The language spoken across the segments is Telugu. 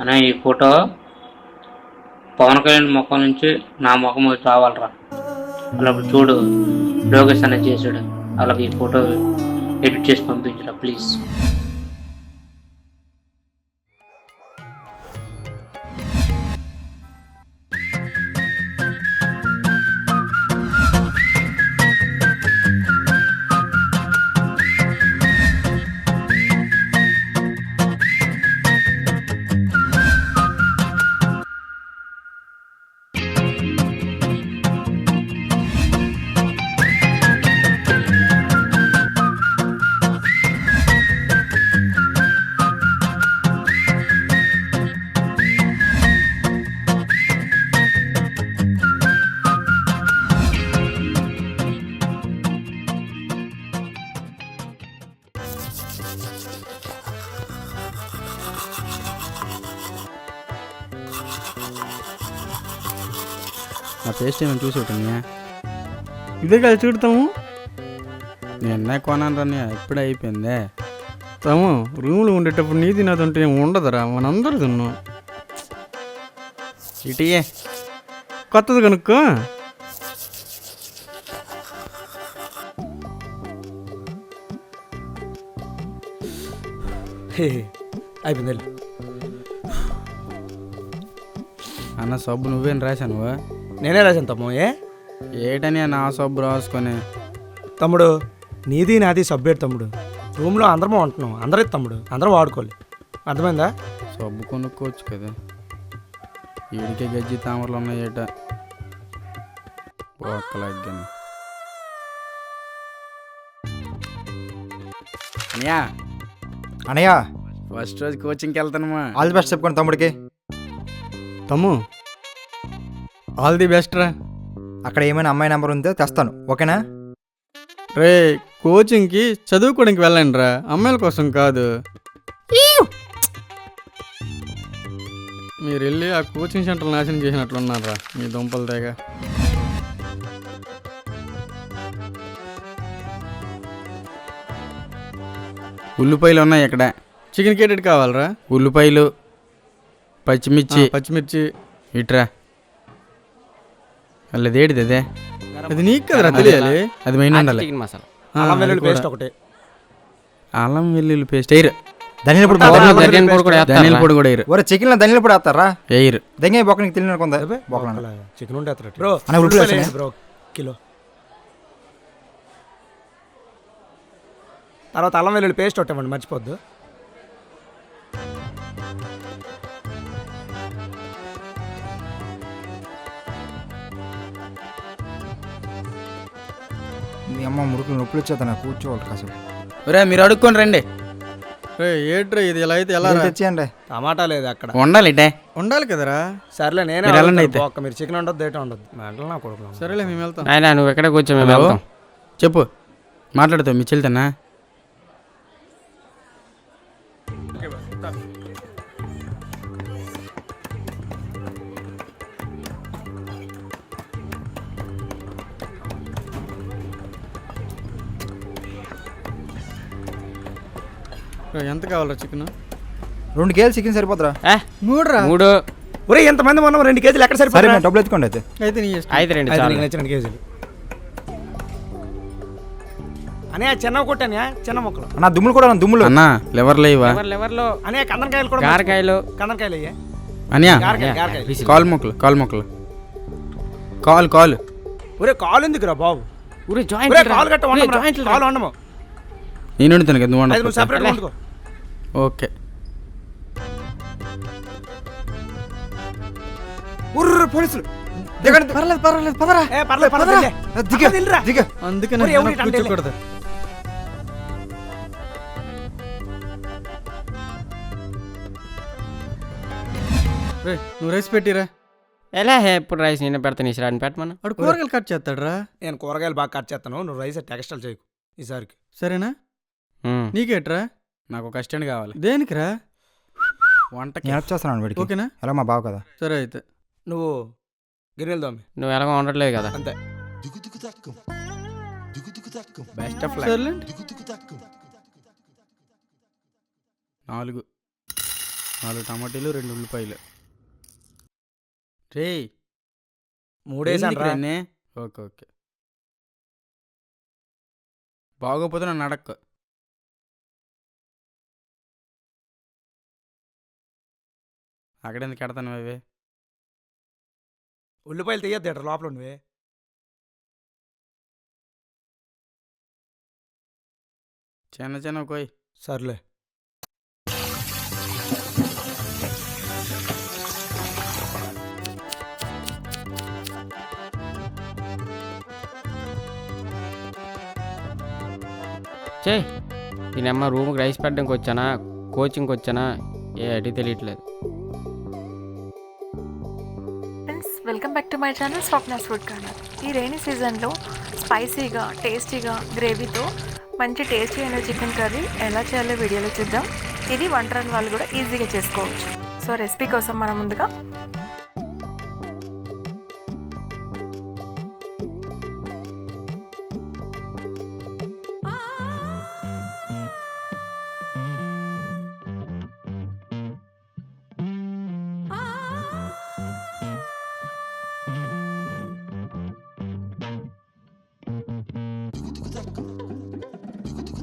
అనే ఈ ఫోటో పవన్ కళ్యాణ్ ముఖం నుంచి నా ముఖం వచ్చి రావాలరా. చూడు లోకేష్ అనేది చేసాడు అలాగే ఈ ఫోటో ఎడిట్ చేసి పంపించరా ప్లీజ్ నా పేస్ట్ ఏమైనా చూసి ఒకటి ఇదే కదా చూడతాము నిన్న కొనాను రా ఇప్పుడే అయిపోయిందే. తాము రూమ్లో ఉండేటప్పుడు నీ తినదంటే ఏం ఉండదురా మనందరూ తిన్నాం ఇటీయే. కొత్తది కనుక్కో. అయిపోయింది వెళ్ళు. అన్న సబ్బు నువ్వేం రాశాను నేనే రాశాను తమ్ము ఏ? ఏటని నా సబ్బు రాసుకొని? తమ్ముడు నీది నాది సబ్జెక్ట్ తమ్ముడు. రూమ్లో అందరం ఉంటున్నాం అందరే తమ్ముడు అందరం వాడుకోవాలి. అర్థమైందా? సబ్బు కొనుక్కోవచ్చు కదా. ఈడికే గజ్జి తామరలు ఉన్నాయి ఏట. ఒక్కలగ్గాను అనియా అనయ్య ఫస్ట్ రోజు కోచింగ్కి వెళ్తానమ్మా. ఆల్ ది బెస్ట్ చెప్పుకోండి తమ్ముడికి. తమ్ము ఆల్ ది బెస్ట్ రా. అక్కడ ఏమైనా అమ్మాయి నెంబర్ ఉందో తెస్తాను ఓకేనా? రే కోచింగ్కి చదువుకోవడానికి వెళ్ళండి రా. అమ్మాయిల కోసం కాదు. మీరు వెళ్ళి ఆ కోచింగ్ సెంటర్ నాశనం చేసినట్లున్నారా మీ దుంపలు తెగ. ఉల్లిపాయలు ఉన్నాయి ఇక్కడ చికెన్ కేటెడ్ కావాలరా? ఉల్లిపాయలు పచ్చిమిర్చి. పచ్చిమిర్చి. ఇట్రా. అల్లది ఏడిది అదే? అది నీకు కదరా తెలియాలి? అది. మెయిన్ ఉండాలి. చికెన్ మసాలా ఆ, అల్లం వెల్లుల్లి. పేస్ట్ ఒకటి. అల్లం వెల్లుల్లి పేస్ట్ ఎయిర్. ధనియాల పొడి ధనియాల పొడి కూడా. ధనియాల పొడి కూడా ఎయిర్. ఒరే చికెన్ ధనియాల పొడి వేస్తారా? ఎయిర్. దెంగే బొక్క నీకు తెలియని కొంద అబ్బే, బొక్కలు ఒక్కలా చికెన్ ఉంటే? Bro kilo. తర్వాత అల్లం వెల్లుల్లి పేస్ట్ ఒకటి మర్చిపోద్దు. మీ అమ్మ మురుకులు నొప్పులు వచ్చేది నాకు కూర్చోవాలి కాసేపు. ఒరే మీరు అడుక్కొని రండి. ఏట్రా ఇది? ఇలా అయితే ఎలా రా? తెచ్చేయండి? టమాటా లేదు అక్కడ. ఉండాలి ఇటే. ఉండాలి కదరా? సర్లే నేనే మీరు వెళ్ళండి. అయితే. ఒక్క మీరు చికెన్ ఉండదు ఏటో ఉండదు మెంటల్ నా కొడుకు సరేలే మేము వెళ్తాం. నాయనా నువ్వు ఎక్కడ కూర్చో మేము? వెళ్తాం. చెప్పు. మాట్లాడుతావు మీ చెల్తన్నా ఎంత కావాలరా చికెన్? రెండు కేజీలు చికెన్ సరిపోతురా? ఏ, మూడు రా మూడు. ఒరే ఎంతమంది మనం రెండు కేజీలు ఎక్కడ సరే డబ్బులు ఎత్తుకోండి అయితే. అయితే నీ ఇష్టం. ఐదు రెండు చాలు. రెండు కేజీలు. అనే చిన్న కొట్టానే చిన్న ముక్కలు. అన్న దుమ్ములు కూడా అన్న, దుమ్ములు. అన్నా లివర్ లేవా లెవర్ లెవర్లో అనే కందనకాయలు కూడా కారకాయలు కందనకాయలు అయ్యే అనియా గారకాయలు గారకాయలు. కాలు మొక్కలు కాలు మొక్కలు. కాలు కాలు. ఒరే కాలు ఎందుకురా బాబు? ఊరి ఒరే జాయింట్ కాలు కట్ట ఉండము కాలు ఉండము నేను వండుతాను కదా నువ్వు అది నువ్వు వండకపోతే. సెపరేట్ వండుకో. ఓకే. ఉర్రు పోలీసులు. దిగండి. పర్లేదు పర్లేదు పదరా. ఏ పర్లేదు పర్లేదు. దిగ. దిగ. కూర్చోకూడదు. రే నువ్వు రైస్ పెట్టిరా. ఎలా హే ఇప్పుడు రైస్ నేను పెడతాను ఈ రాని పెట్టమను? వాడు కూరగాయలు కట్ చేస్తాడురా. నేను కూరగాయలు బాగా కట్ చేస్తాను. నువ్వు రైస్ టెక్స్టైల్ చేయకు ఈసారికి. సరేనా. నీకేట్రా? నాకు ఒక అసిస్టెంట్ కావాలి. దేనికిరా? వంటకి. నేను హెల్ప్ చేస్తున్నాను వీడికి. ఓకేనా? ఎలా మా బావ కదా. సరే అయితే. నువ్వు గిన్నెలు దోమి. నువ్వు ఎలాగో ఉండట్లేదు కదా. అంతే. బెస్ట్ ఆఫ్ సర్లేండి నాలుగు. నాలుగు టమాటీలు రెండు ఉల్లిపాయలు. రే మూడేసాను రా ఓకే ఓకే. బాగోపోతే నన్ను అడక్క. అక్కడెందుకు కడతాను అవి ఉల్లిపాయలు తీయద్దు లోపల నువ్వే చిన్న చిన్న కోయ్. సర్లే. చే నేనమ్మ రూమ్కి రైస్ పెట్టడానికి వచ్చానా? కోచింగ్కి వచ్చానా? ఏ అడి తెలియట్లేదు. Welcome back to my channel Swapna's food corner ఈ రైనీ సీజన్లో స్పైసీగా టేస్టీగా గ్రేవీతో మంచి టేస్టీ అయిన చికెన్ కర్రీ ఎలా చేయాలో వీడియోలో చూద్దాం. ఇది వంట రాని వాళ్ళు కూడా ఈజీగా చేసుకోవచ్చు. సో రెసిపీ కోసం మనం ముందుగా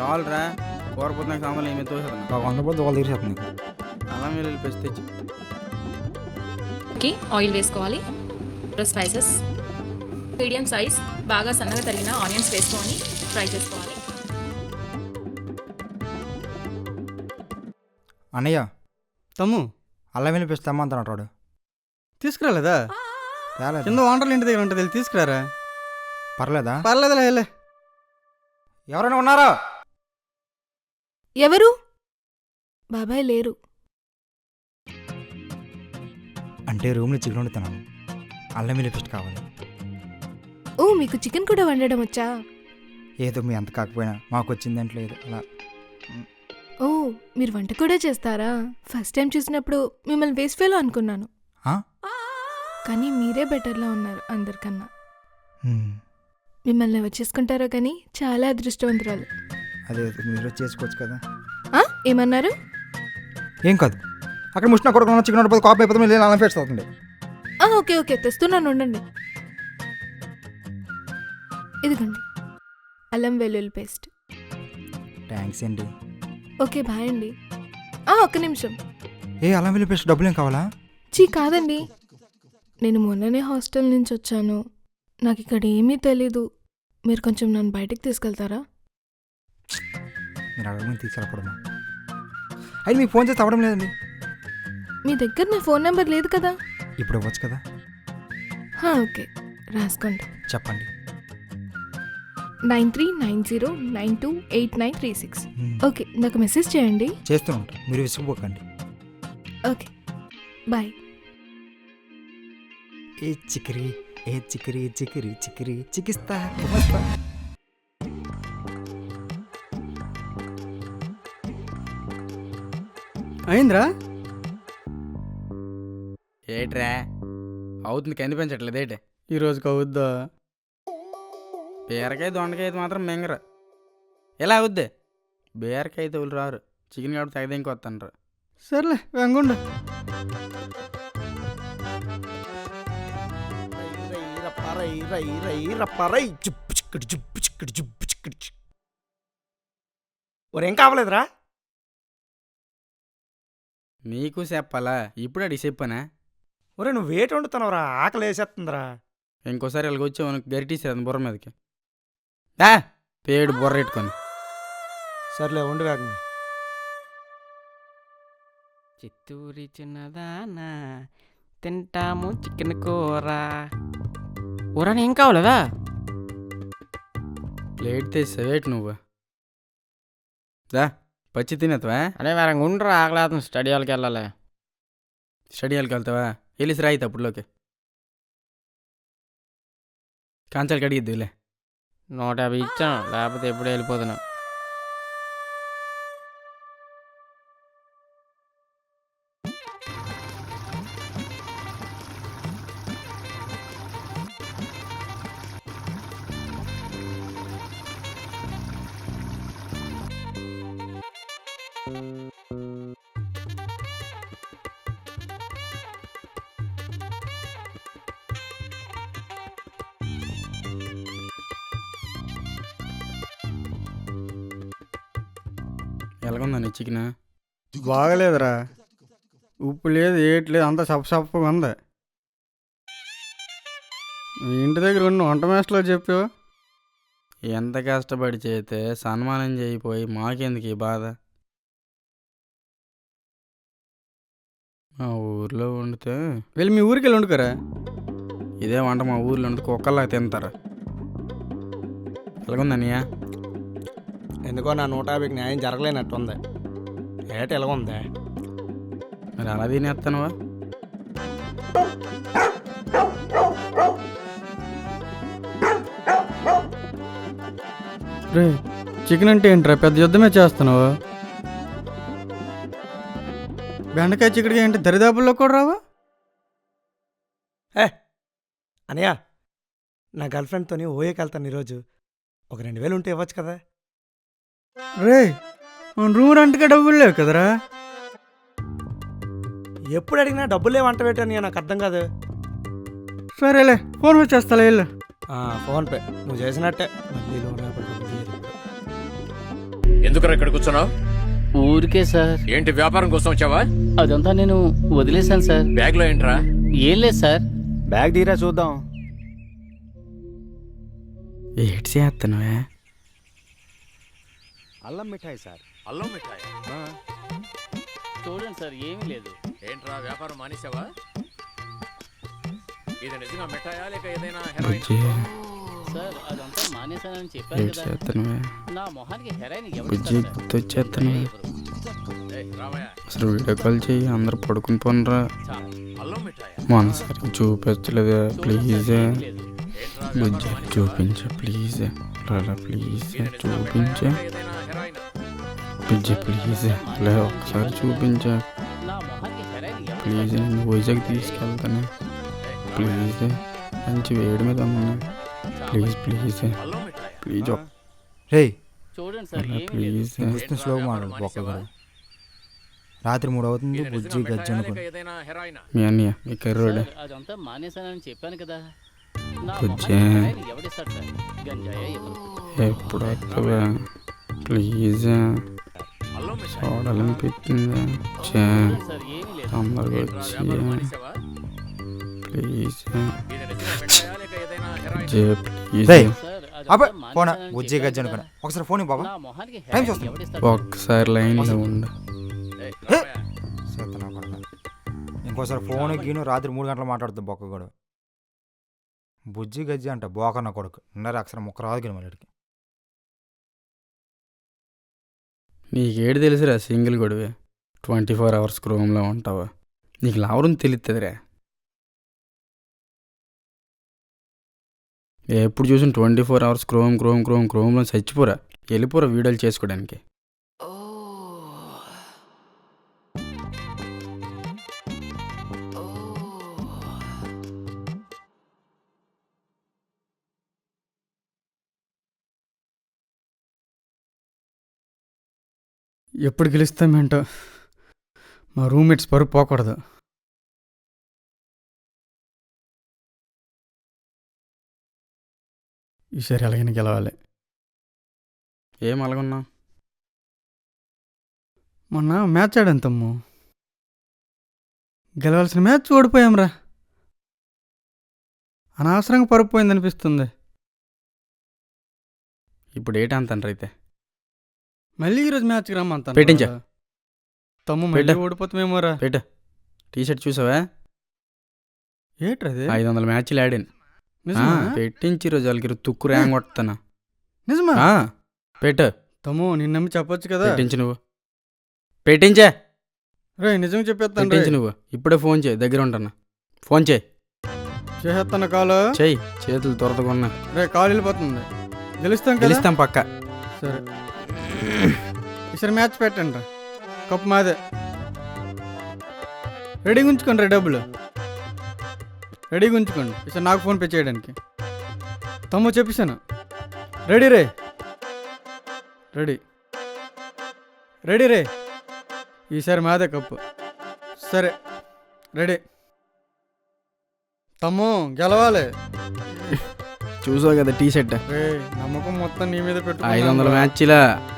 చాలురా. కూరపోతున్న సామాన్లు ఏమి తోసేద్దాం ఒక వంద రూపాయలు వాళ్ళు తీసేస్తుంది అలా మీరు వెళ్ళి తెచ్చి. కి ఆయిల్ వేసుకోవాలి. స్పైసెస్. మీడియం సైజ్ బాగా సన్నగా తరిగిన ఆనియన్స్ వేసుకొని ఫ్రై చేసుకోవాలి. అన్నయ్య. తమ్ము. అల్లం వెళ్ళి పెట్టి తెమ్మంటున్నాడు వాడు తీసుకురాలేదా? తేలేదు. కింద వాంటర్లు ఇంటి దగ్గర ఉంటుంది వెళ్ళి తీసుకురారా? పర్లేదా? పర్లేదులే వెళ్ళే. ఎవరైనా ఉన్నారా? ఎవరు? బాబాయ్ లేరు. అంటే రూమ్లో చికెన్ వండుతున్నాను అల్లం వెళ్ళి పెస్ట్ కావాలి. ఓ మీకు చికెన్ కూడా వండడం వచ్చా? ఏదో మీ అంత కాకపోయినా మాకు వచ్చిందంటే లేదు అలా. ఓ మీరు వంట కూడా చేస్తారా? ఫస్ట్ టైం చూసినప్పుడు మిమ్మల్ని వేస్ట్ ఫెలో అనుకున్నాను. ఆ? కానీ మీరే బెటర్లా ఉన్నారు అందరికన్నా. హ్మ్. మిమ్మల్ని ఎవరు చేసుకుంటారో కానీ చాలా అదృష్టవంతురాలు. అదే మీరు చేసుకోవచ్చు కదా? ఏమన్నారు? ఏం కాదు. అక్కడ ముష్టిన కొడుకున్న చికెన్ వండిపోతే కాపీ అయిపోతే మీరు అల్లం పేస్ట్ అవుతుంది. ఓకే ఓకే తెస్తున్నాను ఉండండి. ఇదిగోండి. అల్లం వెల్లుల్లి పేస్ట్. థ్యాంక్స్ అండి. ఓకే బాయ్ అండి. ఒక్క నిమిషం. ఏ అల్లం వెళ్ళి పేస్ట్ డబ్బులు ఏం కావాలా? చీ కాదండి. నేను మొన్ననే హాస్టల్ నుంచి వచ్చాను. నాకు ఇక్కడ ఏమీ తెలీదు. మీరు కొంచెం నన్ను బయటికి తీసుకెళ్తారా? మీరు అడగమని తీసుకెళ్ళకూడమా అయితే మీకు ఫోన్ చేస్తే అవ్వడం లేదండి. మీ దగ్గర నా ఫోన్ నెంబర్ లేదు కదా? ఇప్పుడు ఇవ్వచ్చు కదా? హా, ఓకే. రాసుకోండి. చెప్పండి. Nine three nine zero nine two eight nine three six. Okay నాకు మెసేజ్ చేయండి. చేస్తూ ఉంటాం. మీరు విసిగిపోకండి. ఓకే. బాయ్ ఏ చికిరి ఏ చికిరి చికిరి చికిరి చికిస్తా. అయిందిరా? ఏట్రా? అవుతుంది కనిపించట్లేదు ఏటే? ఈ రోజుకి అవుద్దా? బీరకాయ దొండకాయ అయితే మాత్రం మింగరు. ఎలా అవుద్ది? బీరకాయ అయితే వాళ్ళు రారు. చికెన్ కాబట్టి తగ్గదు ఇంకొస్తాను సర్లే వెంగుండు. ఒరేం కావలేదురా? నీకు చెప్పాలా? ఇప్పుడు అడిగి చెప్పానా? ఒరే నువ్వు వేటి వండుతున్నావురా ఆకలి వేసేస్తుందిరా ఇంకోసారి ఇలాగ వచ్చావు గరిటీసేది బుర్ర మీదకి. ఆ, పేడు బుర్ర పెట్టుకొని. సర్లే వండు వేగంగా చిత్తూరి చిన్నదానా తింటాము చికెన్ కూర. ఊరని ఏం కావాలదా? ప్లేట్ తెస్తావేటి నువ్వు. దా. పచ్చి తినేస్తావా అరే వేరే గుండ్రా ఆకలేస్తుంది స్టడీ హాల్కి వెళ్ళాలి. స్టడీ హాల్కి వెళ్తావా? వెళ్ళి రాయి అప్పుడులోకి కాంచాలు కడిగిద్దులే. నూట యాభై ఇచ్చాను. లేకపోతే ఎప్పుడు వెళ్ళిపోతున్నా ఎలాగుందా నీ చికెన్? బాగలేదురా. ఉప్పు లేదు ఏటి లేదు అంతా సప్ప సప్పగా ఉంది. మీ ఇంటి దగ్గర ఉన్న వంట మేస్టర్లో చెప్పావు ఎంత కష్టపడి చేస్తే సన్మానం చేయిపోయి మాకెందుకు ఈ బాధ? మా ఊర్లో వండితే వెళ్ళి మీ ఊరికి వెళ్ళి వండుకోరా. ఇదే వంట మా ఊర్లో వండితే కుక్కల్లా తింటారు. ఎలాగుందన్నయ్య ఎందుకో నా నూట యాభైకి న్యాయం జరగలేనట్టుంది ఏట ఎలా ఉంది? మరి అలా తినేస్తానువా రే చికెన్ అంటే ఏంట్రా? పెద్ద యుద్ధమే చేస్తున్నావు? బెండకాయ చికెన్కాయ ఏంటి దరిదాపుల్లో కూడా రావా? అనయ్య నా గర్ల్ ఫ్రెండ్తోని ఓయేకి వెళ్తాను ఈరోజు. ఒక రెండు వేలు ఉంటే ఇవ్వచ్చు కదా? రే మన రూమ్ రెంట్గా డబ్బులు లేవు కదరా? ఎప్పుడు అడిగినా డబ్బులు లేవంట పెట్టాను నాకు అర్థం కాదు. సరేలే ఫోన్ వచ్చేస్తా వెళ్ళు. ఆ, ఫోన్పే నువ్వు చేసినట్టే. మళ్ళీ లోన్. ఎందుకురా ఇక్కడ కూర్చున్నావు? ఊరికే సార్. ఏంటి వ్యాపారం కోసం వచ్చావా? అదంతా నేను వదిలేశాను సార్. బ్యాగ్లో ఏంట్రా? ఏం లేదు సార్. బ్యాగ్ తీరా చూద్దాం. ఏటి చేస్తున్నావే అల్లం మిఠాయి సార్. అల్లం మిఠాయి? చూడండి సార్ ఏమీ లేదు. ఏంట్రా వ్యాపారం మానేసావా? ఇది నిజంగా మిఠాయా లేక ఏదైనా హెరాయిన్? సార్ అదంతా మానేశానని చెప్పాను కదా. నా మొహానికి హెరాయిన్ అసలు వీడియో కాల్ చెయ్యి అందరు పడుకుని పోనరా. అల్లం మిఠాయా? మనసరి చూపించలేదు ప్లీజ్. బుజ్జి చూపించు ప్లీజ్. అలా ప్లీజ్. చూపించు. బుజ్జి ప్లీజ్ లే ఒకసారి చూపించు. ప్లీజ్ నేను వైజాగ్ తీసుకెళ్తాను. ప్లీజ్ మంచి వేడి మీద ఉన్నా ప్లీజ్ ప్లీజ్ ప్లీజ్ రే ప్లీజ్ స్లోగా మాట్లాడు బొక్కగాడు రాత్రి మూడు అవుతుంది బుజ్జి గజ్జి మీ అన్నయ్య మీ కర్రోడే. అదంతా మానేశానని చెప్పాను కదా. ఎప్పుడు ప్లీజ్ అల్లం మిఠాయి చూడాలనిపించింది చే చూడండి సార్ ఏమీ లేదు తొందరగా వచ్చి ప్లీజ్ జే పోనా బుజ్జి గజ్జి. అనుకున్నా ఒకసారి ఫోన్ బాబా టైం చూస్తాను. ఒక్కసారి లైన్లో ఉండు. ఇంకోసారి ఫోన్ గీను రాత్రి మూడు గంటలు మాట్లాడుతుంది బొక్కగాడు బుజ్జి గజ్జి అంట బోకన్న కొడుకు ఉన్నర అక్షరం ముక్క రాదు కానీ మళ్ళీ నీకేడు తెలుసురా సింగిల్ గొడవే. ట్వంటీ ఫోర్ అవర్స్ క్రోమ్లో ఉంటావా. నీకు లావరం తెలుస్తుందిరా ఎప్పుడు చూసిన twenty four hours Chrome Chrome Chrome క్రోమ్లో చచ్చిపోరా. వెళ్ళిపోరా వీడియోలు చేసుకోవడానికి. ఎప్పుడు గెలుస్తామేంటో మా రూమ్మేట్స్ పరుపు పోకూడదు. ఈసారి ఎలాగైనా గెలవాలి. ఏం అలాగున్నావు మొన్న మ్యాచ్ ఆడాను తమ్ము గెలవాల్సిన మ్యాచ్ ఓడిపోయాంరా. అనవసరంగా పరుపు పోయింది అనిపిస్తుంది ఇప్పుడు ఏటంతండ్రు అయితే? మళ్ళీ ఈరోజు మ్యాచ్కి రమ్మంతాను పెట్టించా. తమ్ము మళ్ళీ. ఓడిపోతామేమోరా పెట్టు. టీ షర్ట్ చూసావా? ఏట్రది ఐదు వందల మ్యాచ్లు ఆడాను. పెట్టించి రోజు వాళ్ళకి తుక్కు ర్యాంగ్ కొడతాను. నిజమా? పెట్టు. తమ్ము నిన్న నమ్మి చెప్పొచ్చు కదా. పెట్టించి నువ్వు. పెట్టించే. రే నిజం చెప్పేస్తాను పెట్టించి నువ్వు. ఇప్పుడే ఫోన్ చేయి దగ్గర ఉంటాను ఫోన్ చేయి. చేసేస్తాను కాలు. చెయ్యి చేతులు త్వరతగా ఉన్నాయి రే కాలు వెళ్ళిపోతుంది. గెలుస్తాం గెలుస్తాం పక్క. సరే. ఈసారి మ్యాచ్ పెట్టండి రా. కప్పు మాదే. రెడీగా ఉంచుకోండి రా డబ్బులు. రెడీగా ఉంచుకోండి. ఈసారి నాకు ఫోన్ పే చేయడానికి. తమ్ము చెప్పేశాను. రెడీ రే. రెడీ. రెడీ రే. ఈసారి మాదే కప్పు. సరే. రెడీ. తమ్ము గెలవాలి. చూసావు కదా టీ షర్ట్. నమ్మకం మొత్తం నీ మీద పెట్టు ఐదు వందల మ్యాచ్లా?